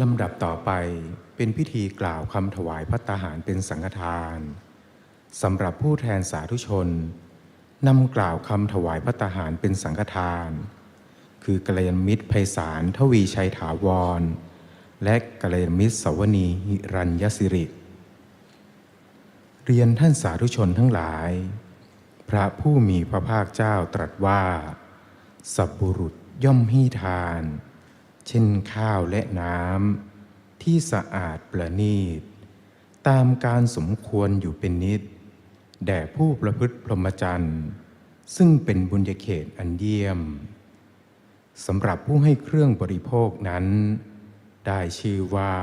ลำดับต่อไปเป็นพิธีกล่าวคำถวายพัตตาหารเป็นสังฆทานสำหรับผู้แทนสาธุชนนำกล่าวคำถวายพัตตาหารเป็นสังฆทาน คือกัลยาณมิตรไพศาลทวีชัยถาวร และกัลยาณมิตรสวนีหิรัญยสิริ เรียนท่านสาธุชนทั้งหลาย พระผู้มีพระภาคเจ้าตรัสว่า สับบุรุษย่อมให้ทาน เช่นข้าวและน้ำที่สะอาดประณีต ตามการสมควรอยู่เป็นนิด แด่ผู้ประพฤติพรหมจรรย์ ซึ่งเป็นบุญญเขตอันเยี่ยมสำหรับผู้ให้เครื่องบริโภคนั้น ได้ชื่อว่า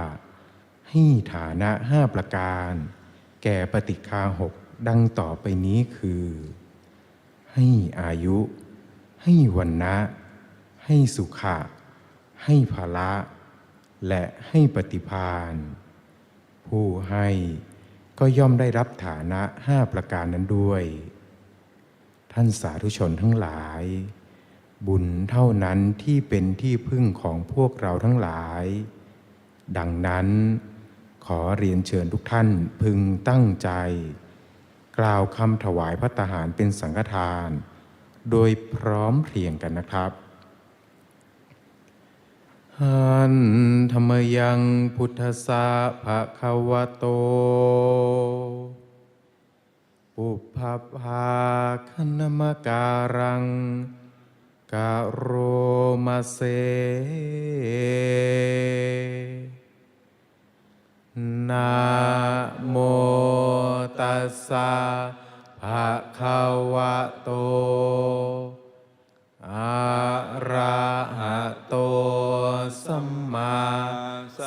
ให้ฐานะห้าประการ แก่ปฏิคาหกดังต่อไปนี้คือ ให้อายุ ให้วันนะ ให้สุขะ ให้ภาละและให้ปฏิพานผู้ให้ก็ย่อมได้รับฐานะห้าประการนั้นด้วย ท่านสาธุชนทั้งหลาย บุญเท่านั้นที่เป็นที่พึ่งของพวกเราทั้งหลาย ดังนั้นขอเรียนเชิญทุกท่านพึงตั้งใจ กล่าวคำถวายพัตตาหารเป็นสังฆทาน โดยพร้อมเพรียงกันนะครับ หันธรรมยังพุทธสาภะคะวะโต ปุพพภาคณมการังกะโรมาเซนะโมตัสสะภะคะว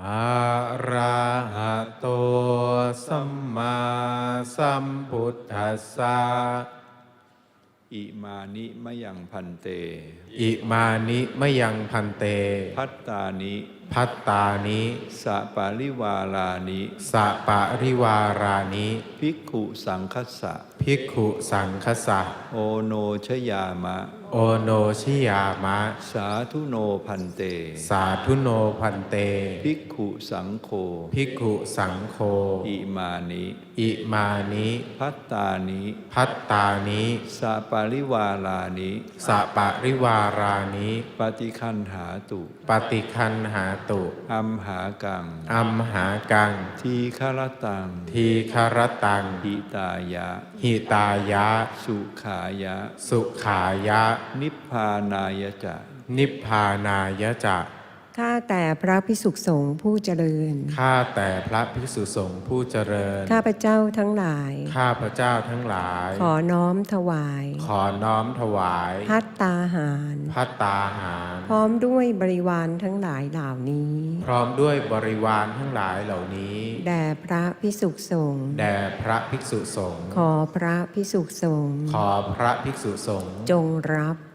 อะระหะโตสัมมาสัมพุทธัสสะอิมานิมะยังพันเต อิมานิมะยังพันเต พัตตานิ พัตตานิสะปาริวารานิสะปะริวารานิภิกขุสังคัสสะภิกขุสังคสะโอโนชยามะ โอโนชิยามะ สาธุโนพันเต สาธุโนพันเต ภิกขุสังโฆ ภิกขุสังโฆ อิมานิ อิมานิ พัตตานิ พัตตานิสะปาริวารานิสะปะริวารานิปฏิคันหาตุ ปฏิคันหาตุอัมหากัง อัมหากัง ทีฆรตัง ทีคารตังหิตายะ หิตายะ สุขายะ สุขายะนิพพานายจะ นิพพานายจะ ข้าแต่พระพิสุขสงฆ์ผู้เจริญ ข้าแต่พระภิกษุสงฆ์ผู้เจริญ ข้าพเจ้าทั้งหลาย ข้าพระเจ้าทั้งหลาย ขอน้อมถวายขอน้อมถวายพัตตาหาร พัตตาหาร พร้อมด้วยบริวารทั้งหลายเหล่านี้ พร้อมด้วยบริวารทั้งหลายเหล่านี้ แด่พระพิสุขสงฆ์ แด่พระภิกษุสงฆ์ ขอพระพิสุขสงฆ์ ขอพระภิกษุสงฆ์ จงรับ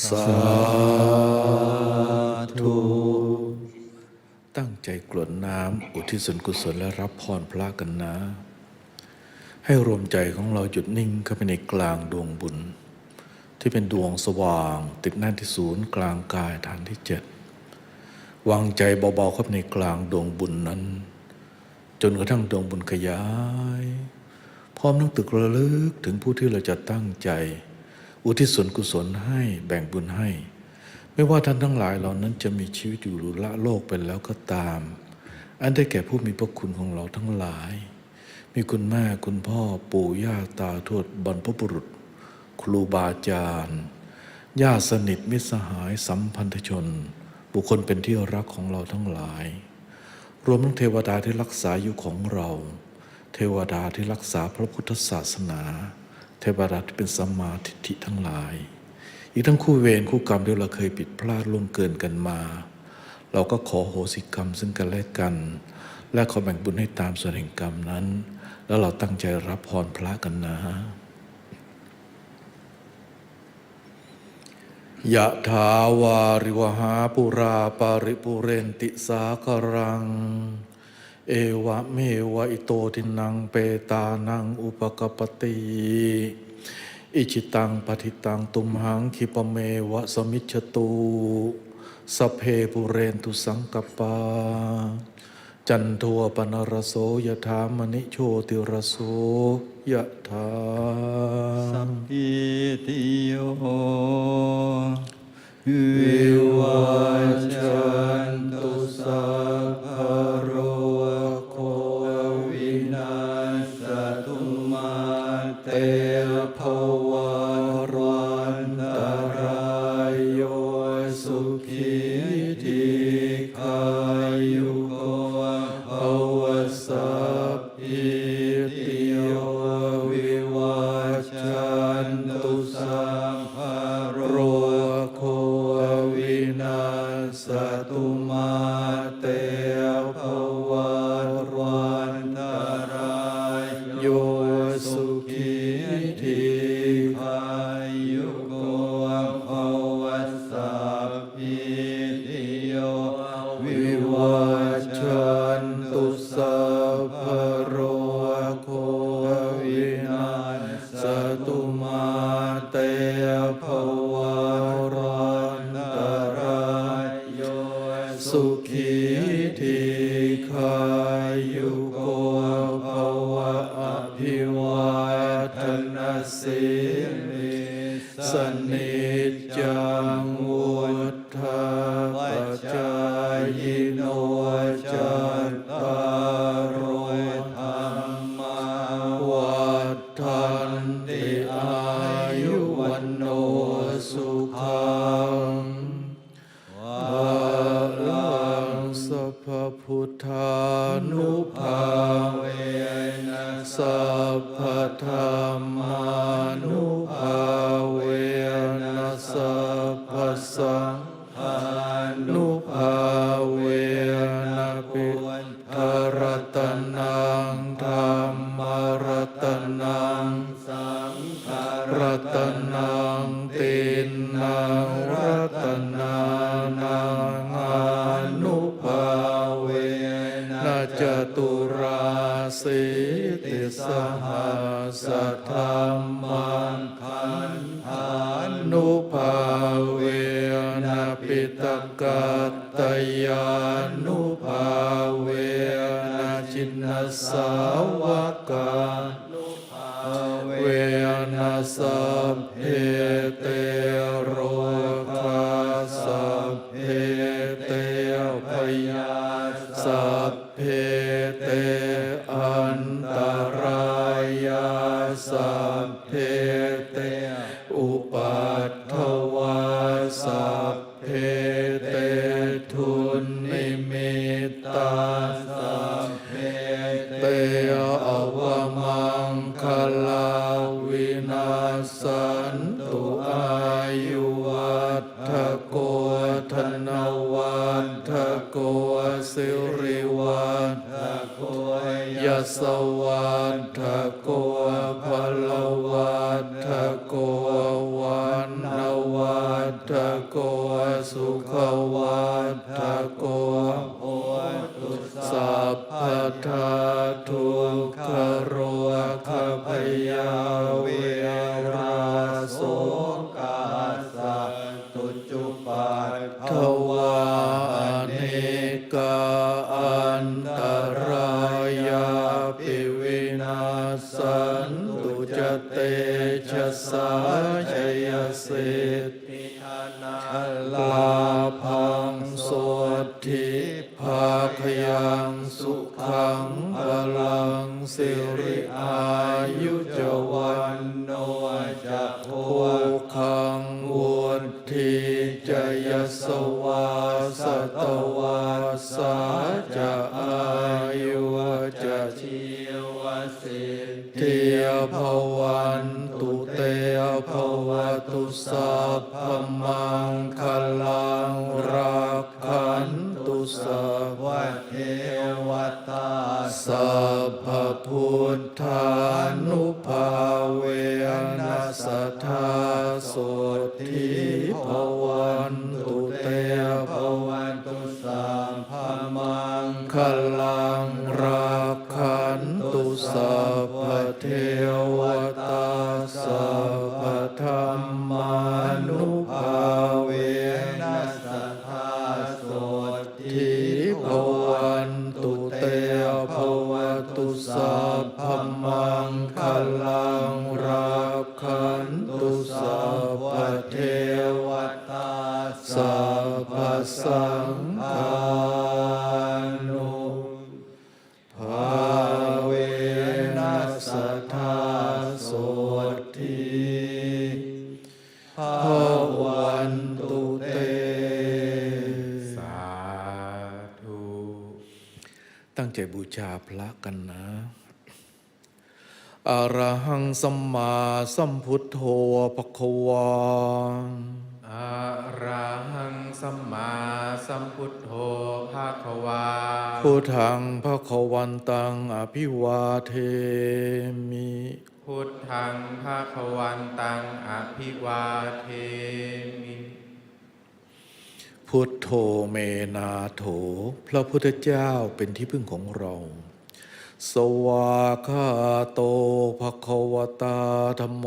สาธุตั้งใจกรวดน้ำอุทิศส่วนกุศลและรับพรพระกันนะ ให้รวมใจของเราหยุดนิ่งเข้าไปในกลางดวงบุญ ที่เป็นดวงสว่าง ติดแน่นที่ศูนย์กลางกายฐานที่เจ็ดวางใจเบาๆเข้าไปในกลางดวงบุญนั้น จนกระทั่งดวงบุญขยาย พร้อมนึกตึกระลึกถึงผู้ที่เราจะตั้งใจ อุทิศส่วนกุศลให้แบ่งบุญให้ ไม่ว่าท่านทั้งหลายเหล่านั้นจะมีชีวิตอยู่หรือละโลกไปแล้วก็ตาม อันได้แก่ผู้มีพระคุณของเราทั้งหลาย มีคุณแม่คุณพ่อปู่ย่าตาทวดบรรพบุรุษ ครูบาอาจารย์ญาติสนิทมิตรสหายสัมพันธชน บุคคลเป็นที่รักของเราทั้งหลาย รวมทั้งเทวดาที่รักษาอยู่ของเรา เทวดาที่รักษาพระพุทธศาสนา เทวดาที่เป็นสัมมาทิฏฐิทั้งหลาย อีกทั้งคู่เวรคู่กรรมที่เราเคยผิดพลาดล่วงเกินกันมา เราก็ขอโหสิกรรมซึ่งกันและกัน และขอแบ่งบุญให้ตามส่วนแห่งกรรมนั้น แล้วเราตั้งใจรับพรพระกันนะยะถาวาริวหาปุราปาริปุเรนติสาครัง เอวะเมวะอิโตทินังเปตานังอุปกปปติอิจิตังปฏิตังตุมหังคิปะเมวะสมิจฉตุสพเพปุเรนตุสังกปา จันโทปนรโสยถามณิโชติรโสยถาสัพพิติโยวิวัชันตุสัพพ ข สนิจจังวุฒาปัจจายโนจัตตารโอธรรมาวัฏันติอายุวันโนสุขังภาลังสัพพุทธานุภาเวนะสัพพธรรมานุภา สังฆานุภาเวนะปิทรตนังธรรมรตนังสังฆรตนังตินนังรตนานังอนุภาเวนะจตุราสิติสหัสธรรมังคันธานุภาเว กัตตยานุภาเวนะจินนสาวกาเวนะสัพเพเตโรคาสัพเพเตพยาสัพเพ วัฏโกสิริวัฏโกยสวัฏโก จะโภคังวุฒิจยสวาสตว ตุสัพพมังคลังรักขันตุสัพพเทวตาสัพพสั ตั้งใจบูชาพระกันนะอะระหังสัมมาสัมพุทโธปะคะวาอะระหังสัมมาสัมพุทโธภาควาพุทธังพระคะวันตังอภิวาเทมิ พุทธังภาควันตังอภิวาเทมิ พุทโธเมนาโถ พระพุทธเจ้าเป็นที่พึ่งของเรา สวากขาโตภคะวตาธรรมโม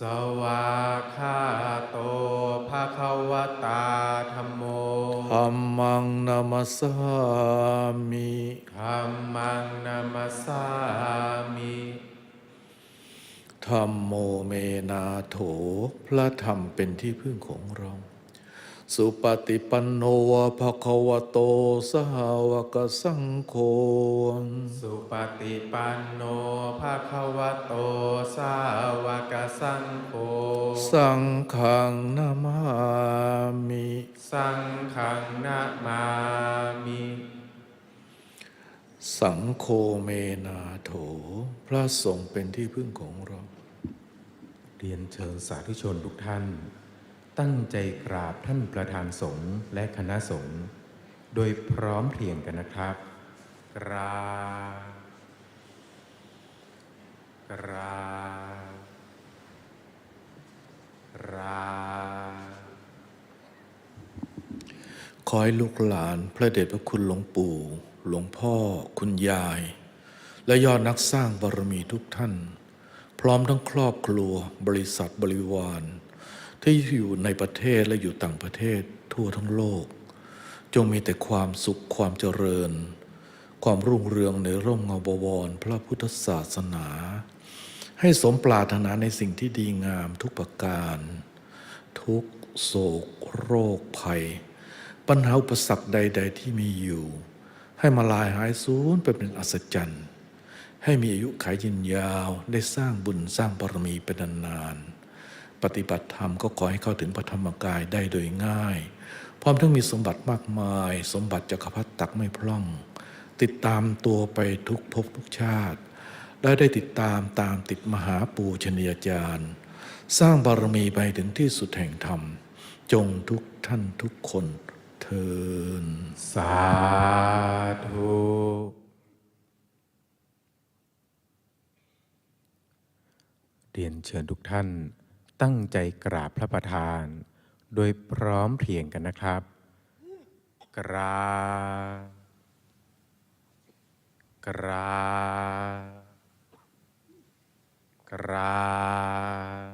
สวากขาโตภาควตาธรรมโมธรรมังนามัสสามิธัมมังนามัสสามิธรรมโมเมนาโถ พระธรรมเป็นที่พึ่งของเรา สุปฏิปันโนภควโต สหวกสังโฆ สุปฏิปันโนภาควโตสาวกสังโฆ สังฆังนามามิ สังฆังนามามิ สังโฆเมนาโถ พระสงฆ์เป็นที่พึ่งของเรา เรียนเชิญสาธุชนทุกท่าน ตั้งใจกราบท่านประธานสงฆ์และคณะสงฆ์โดยพร้อมเพรียงกันนะครับ กราบกราบกราบขอให้ลูกหลานพระเดชพระคุณหลวงปู่ หลวงพ่อ คุณยาย และยอดนักสร้างบารมีทุกท่าน พร้อมทั้งครอบครัวบริษัทบริวาร ที่อยู่ในประเทศและอยู่ต่างประเทศทั่วทั้งโลก จงมีแต่ความสุขความเจริญ ความรุ่งเรืองในร่มเงาบวรพระพุทธศาสนา ให้สมปรารถนาในสิ่งที่ดีงามทุกประการ ทุกโศก โรคภัย ปัญหาอุปสรรคใด ๆ ที่มีอยู่ ให้มาลายหายสูญไปเป็นอัศจรรย์ให้มีอายุขายยืนยาวได้สร้างบุญสร้างบารมีเป็นนานๆ ปฏิบัติธรรมก็ขอให้เข้าถึงพระธรรมกายได้โดยง่าย พร้อมทั้งมีสมบัติมากมาย สมบัติจักรพรรดิตักไม่พร่อง ติดตามตัวไปทุกภพทุกชาติ และได้ติดตามตามติดมหาปูชนียาจารย์ สร้างบารมีไปถึงที่สุดแห่งธรรม จงทุกท่านทุกคนเทินสาธุเรียนเชิญทุกท่าน ตั้งใจกราบพระประธาน โดยพร้อมเพรียงกันนะครับ กราบกราบกรา